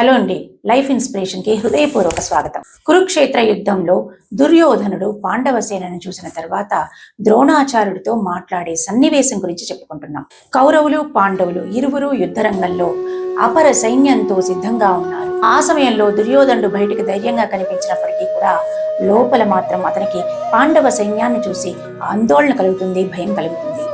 Hello అండి. Life ఇన్స్పిరేషన్కి హృదయపూర్వక స్వాగతం. కురుక్షేత్ర యుద్ధంలో దుర్యోధనుడు పాండవ సేనను చూసిన తర్వాత ద్రోణాచార్యుడితో మాట్లాడే సన్నివేశం గురించి చెప్పుకుంటున్నాం. కౌరవులు పాండవులు ఇరువురు యుద్ధరంగంలో అపర సైన్యంతో సిద్ధంగా ఉన్నారు. ఆ సమయంలో దుర్యోధనుడు బయటికి ధైర్యంగా కనిపించినప్పటికీ కూడా లోపల మాత్రం అతనికి పాండవ సైన్యాన్ని చూసి ఆందోళన కలుగుతుంది భయం కలుగుతుంది.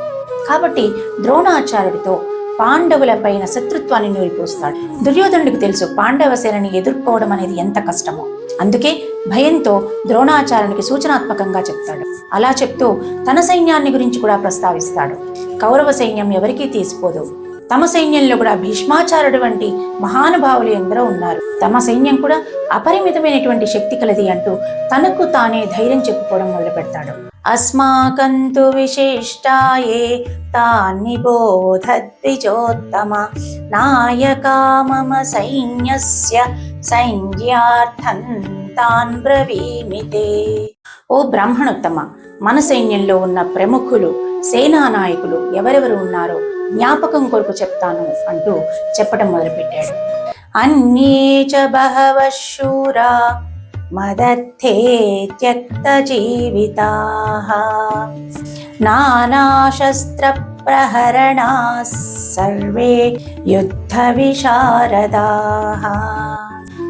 కాబట్టి ద్రోణాచార్యుడితో పాండవుల పైన శత్రుత్వాన్ని నూరిపోస్తాడు. దుర్యోధనుడికి తెలుసు పాండవ సేనని ఎదుర్కోవడం అనేది ఎంత కష్టమో. అందుకే భయంతో ద్రోణాచార్యునికి సూచనాత్మకంగా చెప్తాడు. అలా చెప్తూ తన సైన్యాన్ని గురించి కూడా ప్రస్తావిస్తాడు. కౌరవ సైన్యం ఎవరికీ తీసిపోదు. తమ సైన్యంలో కూడా భీష్మాచార్యుడు వంటి మహానుభావులు ఎందరో ఉన్నారు. తమ సైన్యం కూడా అపరిమితమైనటువంటి శక్తి కలది అంటూ తనకు తానే ధైర్యం చెప్పుకోవడం మొదలు పెడతాడు అస్మాకంతు విశిష్టాయే తాన్ని బోధద్విజోత్తమ నాయకా మమ సైన్యస్య సైన్యార్థం తాన్ బ్రవీమితే ఓ బ్రాహ్మణోత్తమ మన సైన్యంలో ఉన్న ప్రముఖులు సేనా నాయకులు ఎవరెవరు ఉన్నారో జ్ఞాపకం కొరకు చెప్తాను అంటూ చెప్పడం మొదలుపెట్టాడు. అన్యే చ బహవశూరా శూరా మదత్తే త్యక్త జీవితా నానాశస్త్ర ప్రహరణా సర్వే యుద్ధ విశారదా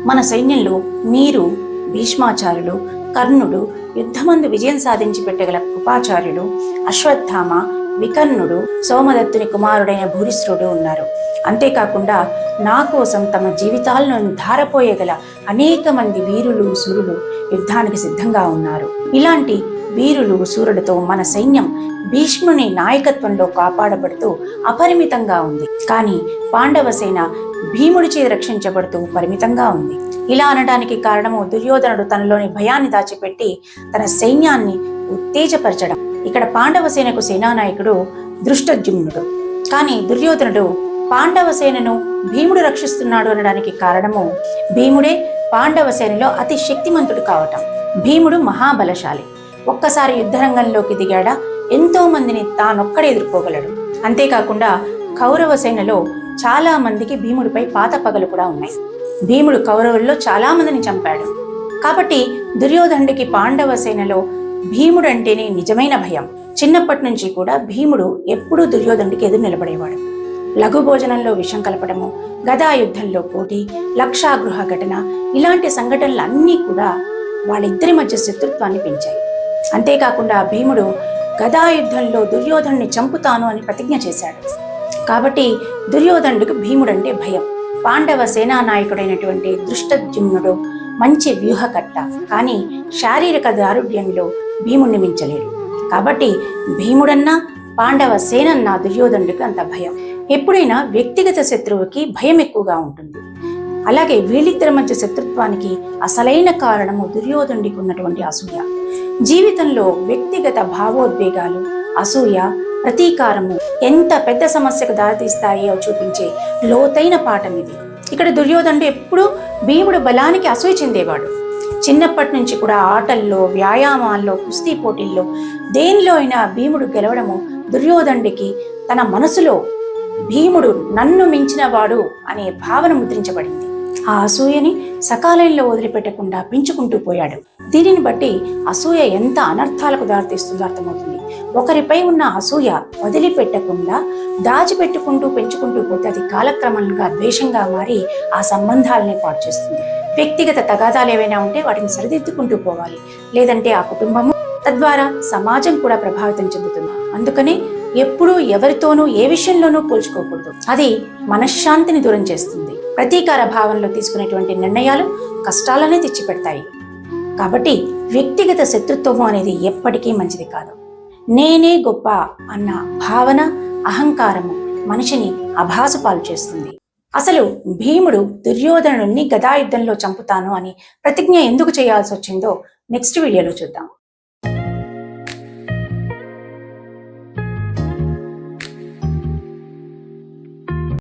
మన సైన్యంలో మీరు భీష్మాచార్యులు కర్ణుడు యుద్ధమందు విజయం సాధించి పెట్టగల కృపాచార్యుడు అశ్వత్థామ వికర్ణుడు సోమదత్తుని కుమారుడైన భూరిశ్రుడు ఉన్నారు. అంతేకాకుండా నా కోసం తమ జీవితాలను ధారపోయగల అనేక మంది వీరులు సూరులు యుద్ధానికి సిద్ధంగా ఉన్నారు. ఇలాంటి వీరులు సూరుడితో మన సైన్యం భీష్ముని నాయకత్వంలో కాపాడబడుతూ అపరిమితంగా ఉంది. కానీ పాండవ సేన భీముడి చే రక్షించబడుతూ పరిమితంగా ఉంది. ఇలా అనడానికి కారణము దుర్యోధనుడు తనలోని భయాన్ని దాచిపెట్టి తన సైన్యాన్ని ఉత్తేజపరచడం. ఇక్కడ పాండవ సేనకు సేనానాయకుడు దృష్టజ్యుమ్నుడు కానీ దుర్యోధనుడు పాండవ సేనను భీముడు రక్షిస్తున్నాడు అనడానికి కారణము భీముడే పాండవ సేనలో అతి శక్తిమంతుడు కావటం. భీముడు మహాబలశాలి. ఒక్కసారి యుద్ధరంగంలోకి దిగాడా ఎంతో మందిని తానొక్కడే ఎదుర్కోగలడు. అంతేకాకుండా కౌరవ సేనలో చాలా మందికి భీముడిపై పాత పగలు కూడా ఉన్నాయి. భీముడు కౌరవుల్లో చాలా మందిని చంపాడు. కాబట్టి దుర్యోధనుడికి పాండవ సేనలో భీముడంటేనే నిజమైన భయం. చిన్నప్పటి నుంచి కూడా భీముడు ఎప్పుడూ దుర్యోధనుడికి ఎదురు నిలబడేవాడు. లఘు భోజనంలో విషం కలపడము గదాయుద్ధంలో పోటీ లక్షాగృహ ఘటన ఇలాంటి సంఘటనలు అన్నీ కూడా వాళ్ళిద్దరి మధ్య శత్రుత్వాన్ని పెంచాయి. అంతేకాకుండా భీముడు గదాయుద్ధంలో దుర్యోధనుని చంపుతాను అని ప్రతిజ్ఞ చేశాడు. కాబట్టి దుర్యోధనుడికి భీముడంటే భయం. పాండవ సేనా నాయకుడైనటువంటి దృష్టజుమ్నుడు మంచి వ్యూహకర్త. కానీ శారీరక దారుఢ్యంలో భీముణ్ణి మించలేడు. కాబట్టి భీముడన్నా పాండవ సేనన్నా దుర్యోధనుడికి అంత భయం. ఎప్పుడైనా వ్యక్తిగత శత్రువుకి భయం ఎక్కువగా ఉంటుంది. అలాగే వీళ్ళిద్దరి మధ్య శత్రుత్వానికి అసలైన కారణము దుర్యోధనుడికి ఉన్నటువంటి అసూయ. జీవితంలో వ్యక్తిగత భావోద్వేగాలు అసూయ ప్రతీకారము ఎంత పెద్ద సమస్యకు దారితీస్తాయో చూపించే లోతైన పాఠం ఇది. ఇక్కడ దుర్యోధనుడు ఎప్పుడూ భీముడు బలానికి అసూయ చెందేవాడు. చిన్నప్పటి నుంచి కూడా ఆటల్లో వ్యాయామాల్లో కుస్తీ పోటీల్లో దేనిలో అయినా భీముడు గెలవడము దుర్యోధనుడికి తన మనసులో భీముడు నన్ను మించినవాడు అనే భావన ముద్రించబడింది. ఆ అసూయని సకాలంలో వదిలిపెట్టకుండా పెంచుకుంటూ పోయాడు. దీనిని బట్టి అసూయ ఎంత అనర్థాలకు దారితీస్తుందో అర్థమవుతుంది. ఒకరిపై ఉన్న అసూయ వదిలిపెట్టకుండా దాచిపెట్టుకుంటూ పెంచుకుంటూ పోతే అది కాలక్రమంగా ద్వేషంగా మారి ఆ సంబంధాలని పాటు చేస్తుంది. వ్యక్తిగత తగాదాలు ఏవైనా ఉంటే వాటిని సరిదిద్దుకుంటూ పోవాలి. లేదంటే ఆ కుటుంబము తద్వారా సమాజం కూడా ప్రభావితం చెందుతుంది. అందుకనే ఎప్పుడూ ఎవరితోనూ ఏ విషయంలోనూ పోల్చుకోకూడదు. అది మనశ్శాంతిని దూరం చేస్తుంది. ప్రతీకార భావనలో తీసుకునేటువంటి నిర్ణయాలు కష్టాలనే తెచ్చిపెడతాయి. కాబట్టి వ్యక్తిగత శత్రుత్వం అనేది ఎప్పటికీ మంచిది కాదు. నేనే గొప్ప అన్న భావన అహంకారము మనిషిని అభాసుపాలు చేస్తుంది. అసలు భీముడు దుర్యోధనుడిని గదాయుద్ధంలో చంపుతాను అని ప్రతిజ్ఞ ఎందుకు చేయాల్సి వచ్చిందో నెక్స్ట్ వీడియోలో చూద్దాం.